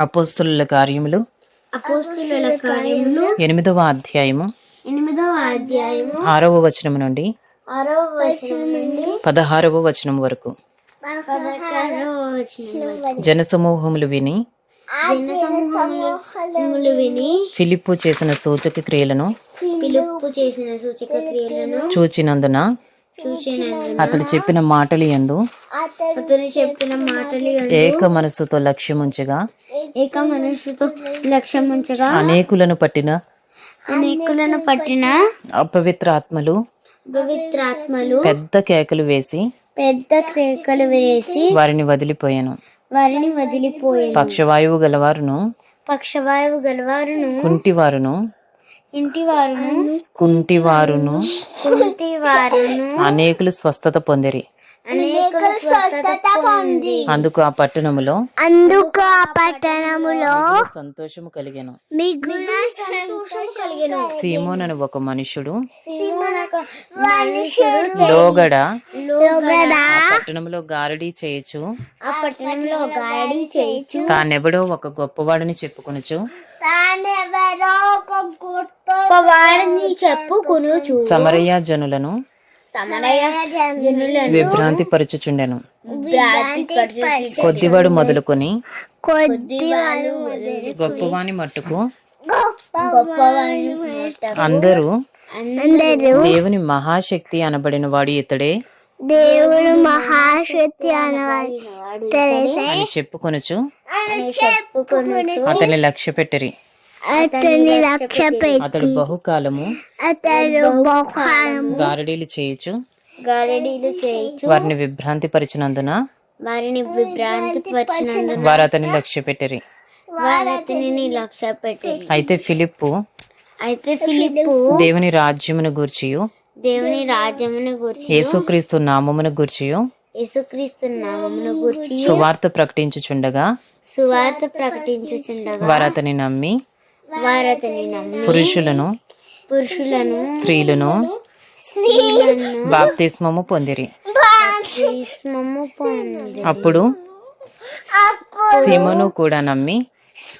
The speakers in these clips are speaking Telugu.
అపోస్తుల కార్యములు. అపోస్తుల కార్యములు. ఎనిమిదవ అధ్యాయము. ఎనిమిదవ అధ్యాయము. ఆరవ వచనం నుండి ఆరవ వచనం నుండి పదహారవ వచనం వరకు. జనసమూహములు విని ఫిలిప్పు చేసిన సూచక క్రియలను పిలుపు చేసిన సూచక క్రియలను చూచినందున చూచినందున అతడు చెప్పిన మాటలు ఎందు అతను చెప్పిన మాటలు ఏక మనస్సుతో లక్ష్యముంచగా ఏక మనస్సుతో లక్ష్యం ఉంచగా? అనేకులను పట్టిన? అనేకులను పట్టిన? అపవిత్ర ఆత్మలు? పవిత్రాత్మలు పెద్ద కేకలు వేసి? పెద్ద క్రేకలు వేసి? వారిని వదిలిపోయాను. వారిని వదిలిపోయి పక్షవాయువు గలవారును? పక్షవాయువు గలవారును? కుంటివారును? ఇంటి వారును కుంటివారును? కుంటి వారును అనేకులు స్వస్థత పొందిరి. అందుకు ఆ పట్టణములో అందుకు ఆ పట్టణములో సంతోషము కలిగాను. మిగుల సంతోషం కలిగెను. సీమోనను ఒక మనుషుడు. మనుషుడు లోగడ. లోగడ. ఆ పట్టణంలో గారడీ చేయొచ్చు ఆ పట్టణంలో గాడి చేయొచ్చు తానెవడో ఒక గొప్పవాడని చెప్పుకొనుచు. తానెవరో ఒక గొప్పవాడిని చెప్పుకునుచు. సమరయ జనులను సమరయ జనులను విభ్రాంతి పరచుచుండెను. కొద్దివాడు మొదలుకొని గొప్పవాని మట్టుకు అందరూ దేవుని మహాశక్తి అనబడిన వాడు ఇతడే దేవుడు మహాశక్తి అనవాడు అని చెప్పుకొనుచు చెప్పుకుని అతన్ని లక్ష్య పెట్టిరి అతని పెట్టి అతడు బహుకాలము అతడు బహుకాలం గారడీలు చేయొచ్చు గారడీలు చేయొచ్చు వారిని విభ్రాంతి పరిచినందున వారిని విభ్రాంతి పరిచినందున వారు అతన్ని లక్ష్య పెట్టిరి వారు అతనిని లక్ష్య పెట్టి అయితే ఫిలిప్పు అయితే ఫిలిప్పు దేవుని రాజ్యమును గూర్చియు దేవుని రాజ్యమును గురించి యేసుక్రీస్తు నామమును గూర్చియు యేసుక్రీస్తు నామమును గురించి సువార్త ప్రకటించుచుండగా సువార్త ప్రకటించుచుండగా అతని వారు అతని నమ్మి పురుషులను పురుషులను స్త్రీలను బాప్తిస్మము పొందిరి. అప్పుడు సీమోను కూడా నమ్మి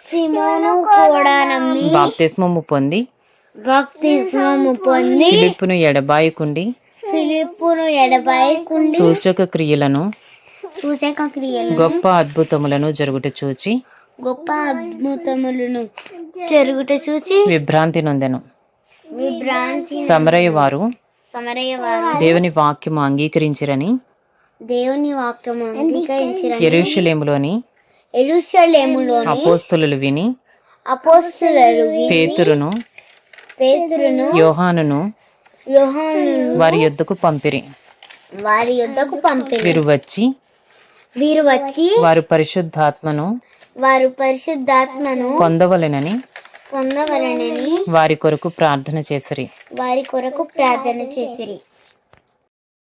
సిమోను కూడా నమ్మి బాప్తిస్మము పొంది బాప్తిస్మము పొంది ఫిలిప్పును ఎడబాయికుండి ఫిలిప్పును ఎడబాయకుండి సూచక క్రియలను సూచక క్రియలు గొప్ప అద్భుతములను జరుగుట చూచి గొప్ప అద్భుతములను జరుగుట చూచి విభ్రాంతి నొందెను. విభ్రాంతి సమరయ్య వారు సమరయ్య వారు దేవుని వాక్యము అంగీకరించిరని దేవుని వాక్యము అంగీకరించిన ఎరుషలేములోని ఎరుషలేములోని అపోస్తులు విని అపోస్తులు పేతురును పేతురును యోహానును యోహానును వారి యొద్దకు పంపిరి. వారి యుద్ధకు పంపిన వీరు వచ్చి వీరు వచ్చి వారు పరిశుద్ధాత్మను వారు పరిశుద్ధాత్మను పొందవలెనని పొందవలనని వారి కొరకు ప్రార్థన చేసిరి. వారి కొరకు ప్రార్థన చేసిరి.